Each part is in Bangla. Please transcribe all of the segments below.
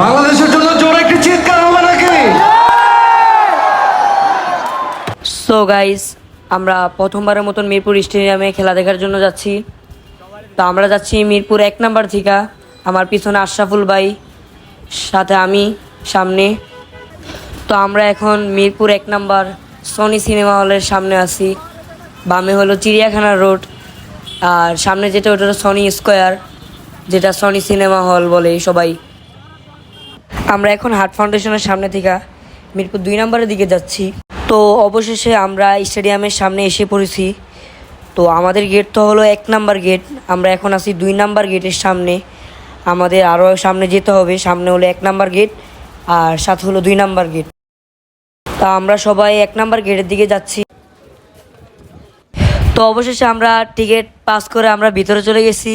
বাংলাদেশের সো গাইস আমরা প্রথমবারের মতন মিরপুর স্টেডিয়ামে খেলা দেখার জন্য যাচ্ছি। তো আমরা যাচ্ছি মিরপুর এক নাম্বার থেকে। আমার পিছনে আশরাফুল ভাই, সাথে আমি সামনে। তো আমরা এখন মিরপুর এক নাম্বার সনি সিনেমা হলের সামনে আছি। বামে হলো চিড়িয়াখানা রোড, আর সামনে যেটা ওটা হলো সনি স্কোয়ার যেটা সনি সিনেমা হল বলে সবাই। আমরা এখন হার্ট ফাউন্ডেশনের সামনে থেকে মিরপুর দুই নম্বরের দিকে যাচ্ছি। তো অবশেষে আমরা স্টেডিয়ামের সামনে এসে পড়েছি। তো আমাদের গেট তো হলো এক নাম্বার গেট আমরা এখন আছি দুই নাম্বার গেটের সামনে। আমাদের আরও সামনে যেতে হবে, সামনে হলো এক নাম্বার গেট আর সাথে হলো দুই নাম্বার গেট তা আমরা সবাই এক নাম্বার গেটের দিকে যাচ্ছি। তো অবশেষে আমরা টিকিট পাস করে আমরা ভিতরে চলে গেছি।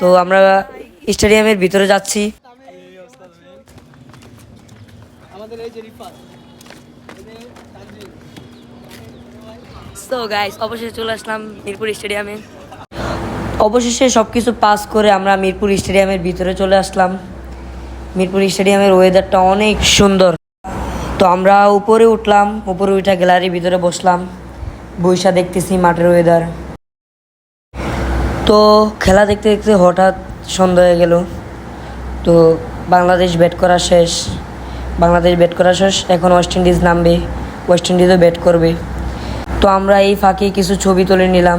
তো আমরা স্টেডিয়ামের ভিতরে যাচ্ছি। গাইস অবশেষে চলে আসলাম মিরপুর স্টেডিয়ামে। অবশেষে সব কিছু পাস করে আমরা মিরপুর স্টেডিয়ামের ভিতরে চলে আসলাম। মিরপুর স্টেডিয়ামের ওয়েদারটা অনেক সুন্দর। তো আমরা উপরে উঠলাম, উপরে উঠে গ্যালারির ভিতরে বসলাম। বৈশা দেখতেছি মাঠের ওয়েদার তো খেলা দেখতে দেখতে হঠাৎ সন্ধ্যা হয়ে গেল। তো বাংলাদেশ ব্যাট করা শেষ। বাংলাদেশ ব্যাট করা শেষ, এখন ওয়েস্ট ইন্ডিজ নামবে। ওয়েস্ট ইন্ডিজও ব্যাট করবে। তো আমরা এই ফাঁকে কিছু ছবি তুলে নিলাম।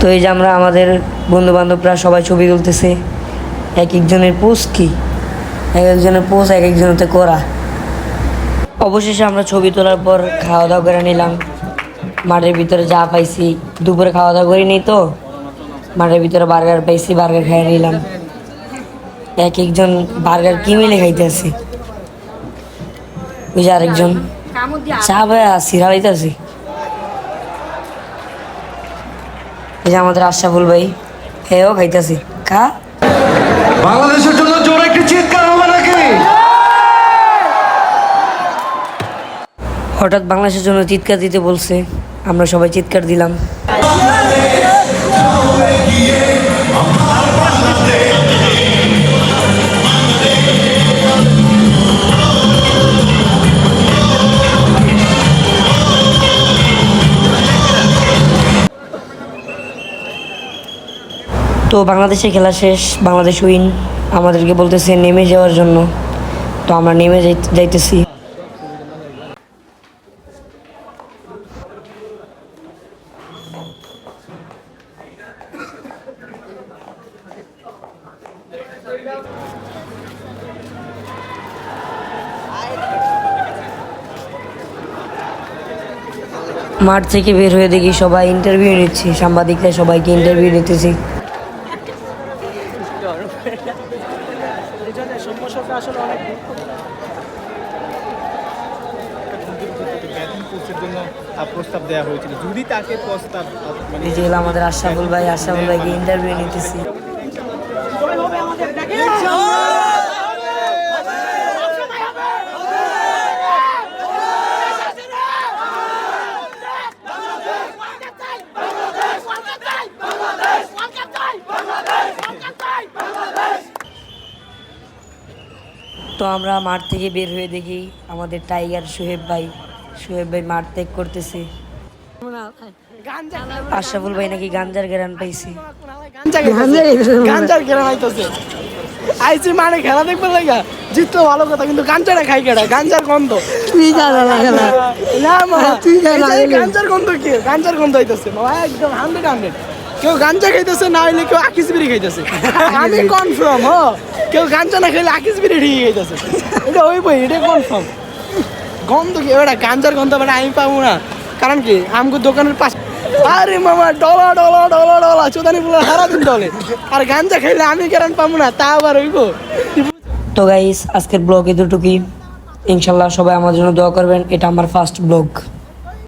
তো এই যে আমরা আমাদের বন্ধু বান্ধবরা সবাই ছবি তুলতেছে। এক একজনের পোস্ট কি? এক একজনের পোস্ট এক একজনের করা। অবশেষে আমরা ছবি তোলার পর খাওয়া দাওয়া করে নিলাম। মাঠের ভিতরে যা পাইছি, দুপুরে খাওয়া দাওয়া করিনি তো। মাঠের ভিতরে বার্গার পাইছি, বার্গার খাইয়ে নিলাম। এক একজন বার্গার কি মিলে খাইতেছে? ওই যে আরেকজন। চা ভাই ভাইয়া সিরালাইতেছি এই যে আমাদের আশরাফুল ভাই হেও খাইতেছি। খা। বাংলাদেশের জন্য জোরে একটি চিৎকার হবে নাকি? হঠাৎ বাংলাদেশের জন্য চিৎকার দিতে বলছে। আমরা সবাই চিৎকার দিলাম। তো বাংলাদেশে খেলা শেষ, বাংলাদেশ উইন আমাদেরকে বলতেছে, নেমে যাওয়ার জন্য। তো আমরা নেমে যাই- যাইতেছি। মাঠ থেকে বের হয়ে দেখি সবাই ইন্টারভিউ নিচ্ছি। সাংবাদিকরা সবাইকে ইন্টারভিউ নিতেছি কোচের প্রস্তাব দেওয়া হয়েছিল যদি তাকে প্রস্তাব আহ, এই যে হলো আমাদের আশরাফুল ভাই আশরাফুল ভাইকে ইন্টারভিউ নিতেছি। তো আমরা মাঠ থেকে বের হয়ে দেখি আমাদের টাইগার সোহেব ভাই সোহেব ভাই মাঠ ত্যাগ করতেছে। আশরাফুল ভাই নাকি গাঞ্জার গ্রান পাইছে। গাঞ্জার আইসি মানে খেলা দেখবে লাগা জিততো ভালো কথা কিন্তু গাঞ্জাটা খাই কেডা? গাঞ্জার গন্ধ। তুই জানা লাগে না তুই লাগাইলি। গাঞ্জার গন্ধ কি? গাঞ্জার গন্ধ হইতেছে একদম হান্ড্রেড হান্ড্রেড। কেউ গাঞ্জা খাইতেছে, না হইলে কেউ আকিস বিড়ি খাইতেছে। আমি কনফার্ম হ। কেউ গাঞ্জা না খাইলে আকিস বিড়ি ঠিক খাইতেছে। এটা ওই বই এটা কনফার্ম গন্ধ কি? ওটা গাঞ্জার গন্ধ মানে আমি পাবো না। কারণ কি? আমগো দোকানের পাশে আরে মামা, ডলা ডলা ডলা ডলা, চোদানি পুরো সারাদিন ডলে। আর গাঞ্জা খাইলে আমি কেরান পাবো না, তা আবার হইব। তো গাইস আজকের ব্লগ এতটুকুই। ইনশাল্লাহ সবাই আমার জন্য দোয়া করবেন, এটা আমার ফার্স্ট ব্লগ